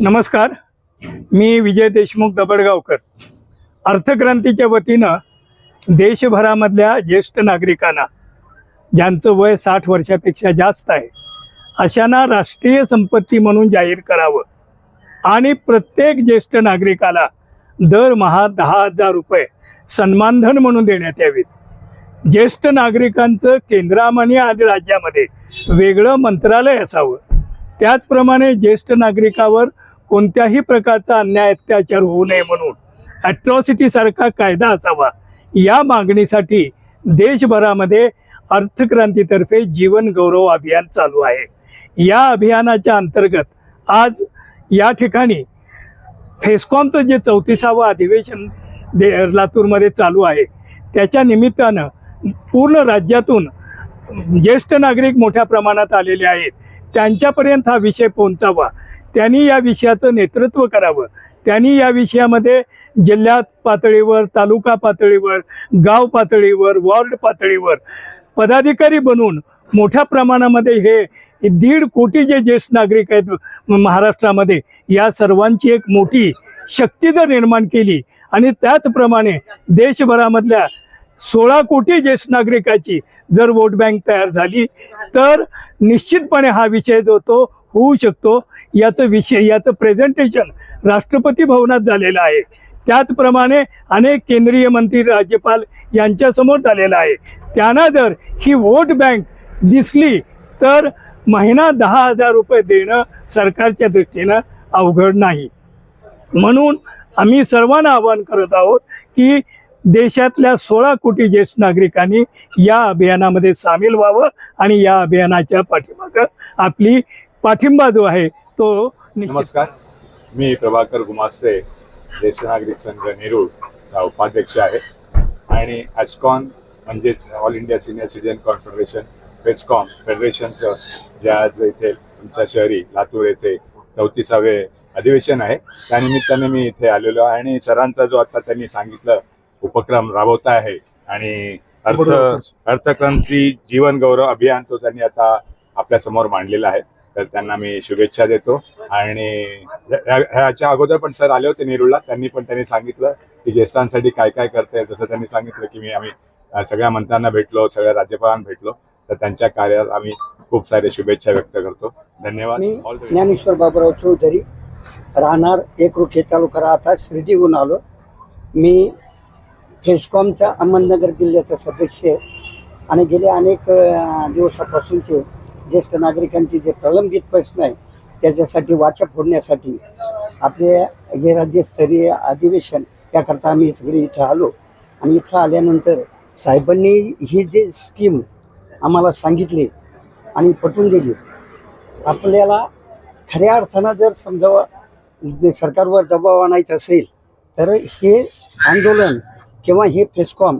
नमस्कार. मी विजय देशमुख दबडगावकर. अर्थक्रांतीच्या वतीनं देशभरामधल्या ज्येष्ठ नागरिकांना ज्यांचं वय साठ वर्षापेक्षा जास्त आहे अशांना राष्ट्रीय संपत्ती म्हणून जाहीर करावं आणि प्रत्येक ज्येष्ठ नागरिकाला दरमहा दहा हजार रुपये सन्मानधन म्हणून देण्यात यावेत. ज्येष्ठ नागरिकांचं केंद्रामध्ये आणि राज्यामध्ये वेगळं मंत्रालय असावं. त्याचप्रमाणे ज्येष्ठ नागरिकावर कोणत्याही प्रकारचा अन्याय अत्याचार होऊ नये म्हणून ॲट्रॉसिटीसारखा कायदा असावा. या मागणीसाठी देशभरामध्ये अर्थक्रांतीतर्फे जीवन गौरव अभियान चालू आहे. या अभियानाच्या अंतर्गत आज या ठिकाणी फेस्कॉमचं जे चौतीसावं अधिवेशन दे लातूरमध्ये चालू आहे. त्याच्या निमित्तानं पूर्ण राज्यातून ज्येष्ठ नागरिक मोठ्या प्रमाणात आलेले आहेत. त्यांच्यापर्यंत हा विषय पोहोचावा. त्यांनी या विषयाचं नेतृत्व करावं. त्यांनी या विषयामध्ये जिल्ह्यात पातळीवर तालुका पातळीवर गाव पातळीवर वॉर्ड पातळीवर पदाधिकारी बनून मोठ्या प्रमाणामध्ये हे दीड कोटी जे ज्येष्ठ नागरिक आहेत महाराष्ट्रामध्ये या सर्वांची एक मोठी शक्ती जर निर्माण केली आणि त्याचप्रमाणे देशभरामधल्या सोळा कोटी ज्येष्ठ नागरिकाची जर वोट बँक तयार झाली तर निश्चितपणे हा विषय जो तो होऊ शकतो. याचं विषय याचं प्रेझेंटेशन राष्ट्रपती भवनात झालेलं आहे. त्याचप्रमाणे अनेक केंद्रीय मंत्री राज्यपाल यांच्यासमोर झालेलं आहे. त्यांना जर ही वोट बँक दिसली तर महिना दहा हजार रुपये देणं सरकारच्या दृष्टीनं अवघड नाही. म्हणून आम्ही सर्वांना आवाहन करत आहोत की देशातल्या सोळा कोटी ज्येष्ठ नागरिकांनी या अभियानामध्ये सामील व्हावं आणि या अभियानाच्या पाठीमाग आपली पाठिंबा जो आहे तो नमस्कार. मी प्रभाकर गुमास्ते ज्येष्ठ नागरिक संघ नेरूळ उपाध्यक्ष आहे. आणि ॲस्कॉन म्हणजेच All India Senior Citizen Confederation FESCOM फेडरेशनचं जे आज इथे तुमच्या शहरी लातूर येथे चौतीसावे अधिवेशन आहे. त्यानिमित्ताने मी इथे आलेलो आहे आणि सरांचा जो आता त्यांनी सांगितलं उपक्रम राबवता आहे. आणि अर्थ अर्थक्रांती जीवन गौरव अभियान तो त्यांनी आता आपल्यासमोर मांडलेला आहे. तर त्यांना मी शुभेच्छा देतो. आणि ह्या- ह्याच्या अगोदर पण सर आले होते नेरूळला. त्यांनी पण त्यांनी सांगितलं की ज्येष्ठांसाठी काय काय करते जसं त्यांनी सांगितलं की मी आम्ही सगळ्या मंत्र्यांना भेटलो सगळ्या राज्यपालांना भेटलो. तर त्यांच्या कार्यात आम्ही खूप सारे शुभेच्छा व्यक्त करतो. धन्यवाद. ज्ञानेश्वर बाबुराव चौधरी राहणार एकरुखे तालुका राहता शिर्डीहून आलो. मी फेस्कॉमच्या अहमदनगर जिल्ह्याचा सदस्य आणि गेले अनेक दिवसापासूनचे ज्येष्ठ नागरिकांचे जे प्रलंबित प्रश्न आहे त्याच्यासाठी वाचा फोडण्यासाठी आपले हे राज्यस्तरीय अधिवेशन त्याकरता आम्ही सगळे इथं आलो. आणि इथं आल्यानंतर साहेबांनी ही जी स्कीम आम्हाला सांगितली आणि पटवून दिली आपल्याला खऱ्या अर्थानं जर समजावा सरकारवर दबाव आणायचा असेल तर हे आंदोलन किंवा हे प्रेसकॉम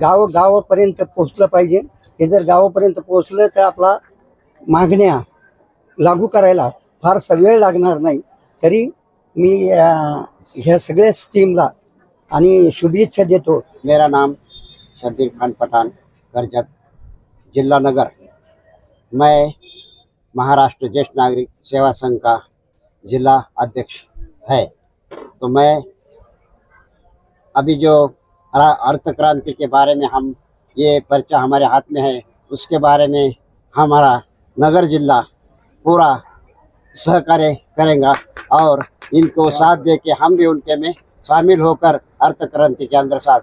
गाव गावापर्यंत पोहोचलं पाहिजे हे जर गावापर्यंत पोहोचलं तर आपला मागण्या लागू करायला फारसा वेळ लागणार नाही. तरी मी ह्या सगळ्या स्कीमला आणि शुभेच्छा देतो. मेरा नाम शब्बीर खान पठान करजत जिला नगर. मैं महाराष्ट्र ज्येष्ठ नागरिक सेवा संघ का जिला अध्यक्ष है। तो मैं अभी जो अर्थ क्रांति के बारे में हम ये पर्चा हमारे हाथ में है। उसके बारे में हमारा नगर जिला पूरा सहकार्य करेगा और इनको साथ दे के हम भी उनके में शामिल होकर अर्थ क्रांति के अंदर साथ